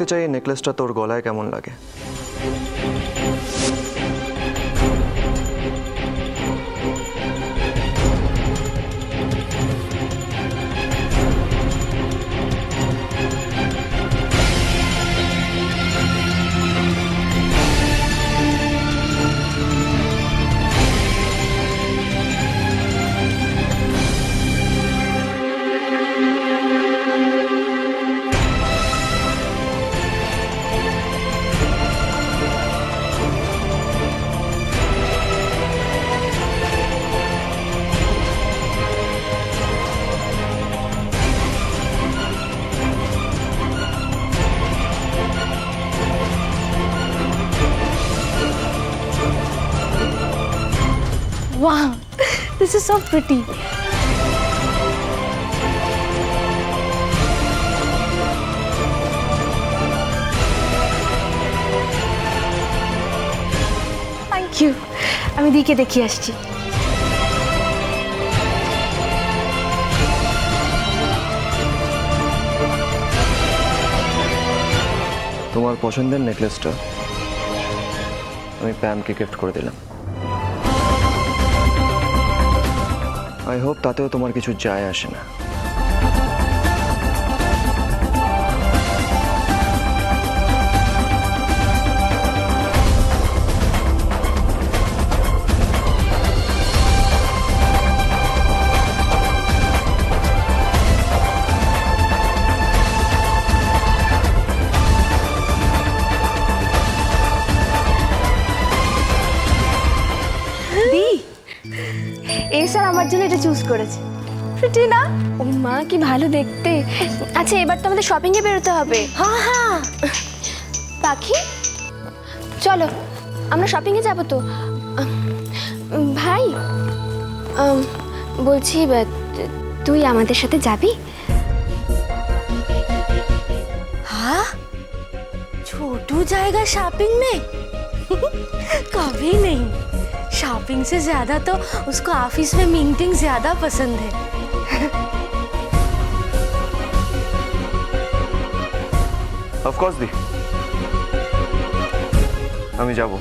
দেখতে চাই এই নেকলেসটা তোর গলায় কেমন লাগে? Wow, this is so pretty. Thank you আমি দিকে দেখিয়ে আসছি। তোমার পছন্দের নেকলেসটা আমি প্যামকে গিফট করে দিলাম। আই হোপ তাতেও তোমার কিছু যায় আসে না। আমার জন্য এটা চুজ করেছে। প্রিটি না ও মা কি ভালো দেখতে। আচ্ছা এবার তো আমাদের শপিং এ বেরোতে হবে। হ্যাঁ হ্যাঁ। পাখি? চলো আমরা শপিং এ যাব তো। ভাই বলছি তুই আমাদের সাথে যাবি? হ্যাঁ? ছোট জায়গা শপিং মে কবে নেই? शॉपिंग से ज्यादा तो उसको ऑफिस में मीटिंग ज्यादा पसंद है অফকোর্স দি আমি যাব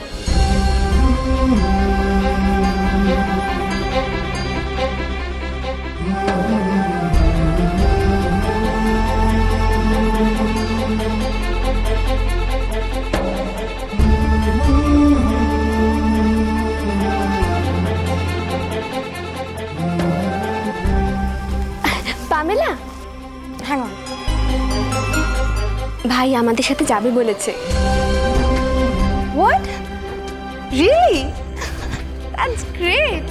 ভাই আমাদের সাথে যাবে বলেছে। What really that's great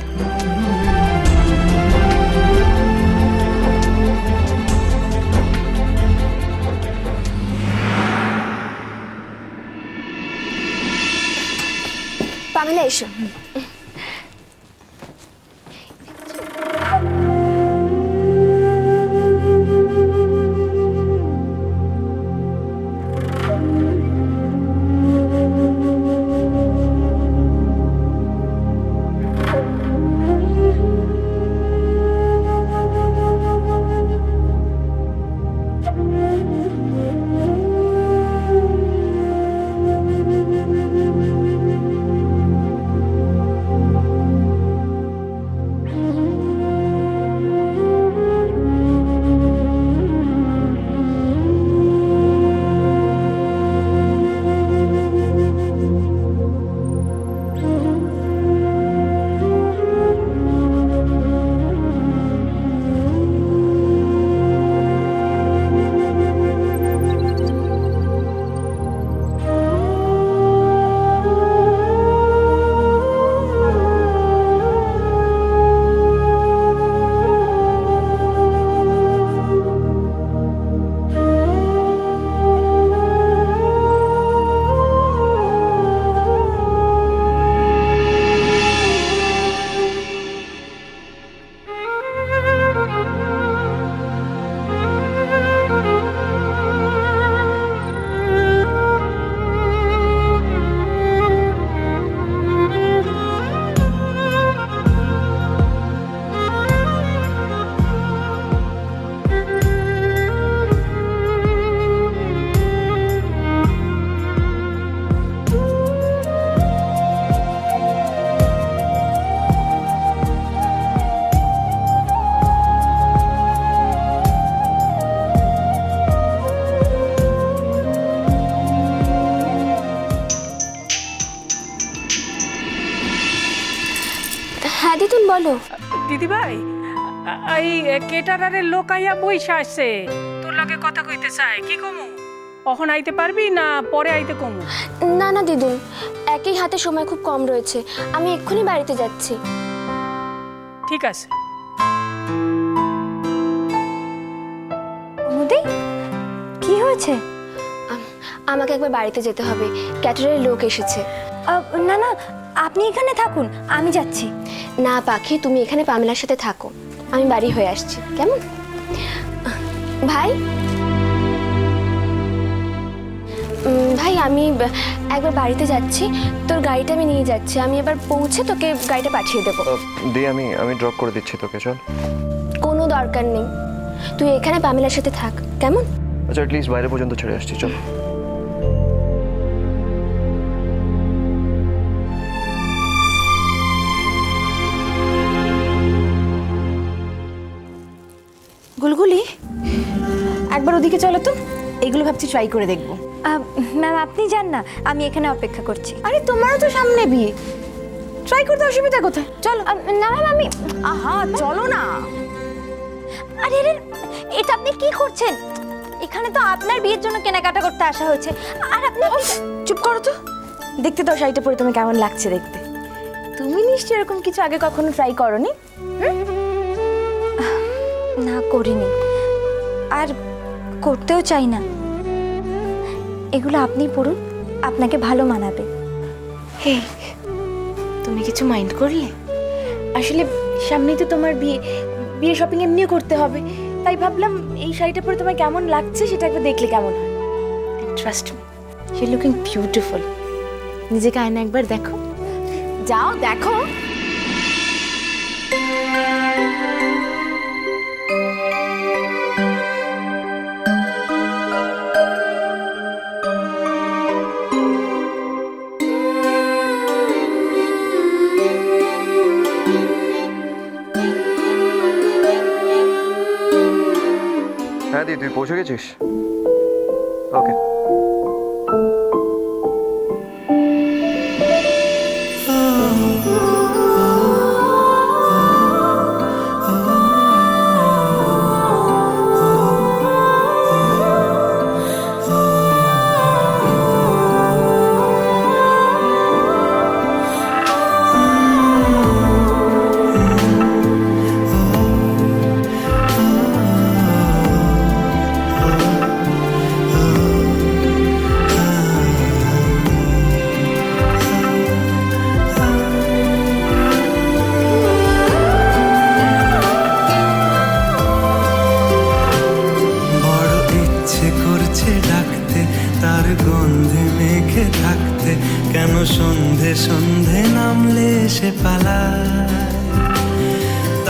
Pamela এসো। দিদিভাই এই কেটারারের লোক আইয়া বইসা আসছে। তোর লগে কথা কইতে চায় কি কমু? অখন আইতে পারবি না পরে আইতে কমু? না না দিদুন একই হাতে সময় খুব কম রয়েছে। আমি এক্ষুনি বাড়িতে যাচ্ছি। ঠিক আছে। অনুদি কি হয়েছে? আমাকে একবার বাড়িতে যেতে হবে। ক্যাটারের লোক এসেছে। না না আপনি এখানে থাকুন আমি যাচ্ছি। না পাখি তুমি এখানে পামেলার সাথে থাকো। আমি বাড়ি হয়ে আসছি। কেমন? ভাই? ভাই আমি একবার বাড়িতে যাচ্ছি। তোর গাড়িটা আমি নিয়ে যাচ্ছি। আমি এবার পৌঁছে তোকে গাড়িটা পাঠিয়ে দেবো। দি আমি আমি ড্রপ করে দিচ্ছি তোকে চল। কোনো দরকার নেই। তুই এখানে পামেলার সাথে থাক। কেমন? আচ্ছা অ্যাটলিস্ট বাইরে পর্যন্ত ছেড়ে আসছি চল। ওদিকে চলো তো এগুলো ভাবছি ট্রাই করে দেখব। ম্যাম আপনি যান না আমি এখানে অপেক্ষা করছি। আরে তোমারও তো সামনে বিয়ে। ট্রাই করতে অসুবিধা কোথায়? চলো। না ম্যাম আমি আহা চলো না। আরে আরে এটা আপনি কি করছেন? এখানে তো আপনার বিয়ের জন্য কেনাকাটা করতে আসা হয়েছে। আর আপনি চুপ করো তো। দেখতে দাও শাড়িটা পরে তুমি কেমন লাগছে দেখতে। তুমি নিশ্চয়ই এরকম কিছু আগে কখনো ট্রাই করনি? না করিনি। আর করতেও চাই না। এগুলো আপনি পড়ুন আপনাকে ভালো মানাবে। হে তুমি কিছু মাইন্ড করলে? আসলে সামনেই তো তোমার বিয়ে বিয়ে শপিং এমনিও করতে হবে। তাই ভাবলাম এই শাড়িটা পরে তোমার কেমন লাগছে সেটা একবার দেখলে কেমন হয়? ট্রাস্ট মি লুকিং বিউটিফুল নিজেকে আয়না একবার দেখো। যাও দেখো। তুই পৌঁছে গেছিস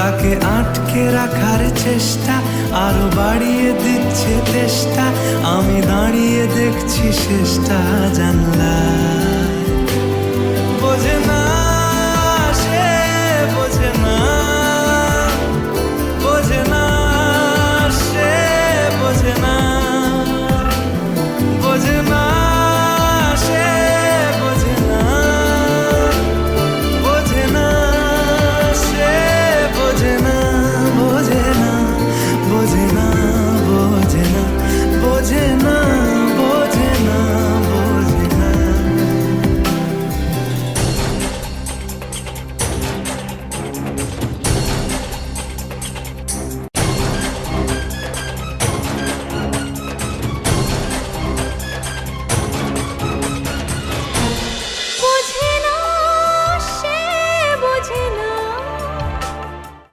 তাকে আটকে রাখার চেষ্টা, আরও বাড়িয়ে দিচ্ছে চেষ্টা আমি দাঁড়িয়ে দেখছি শেষটা জানলা বোঝে না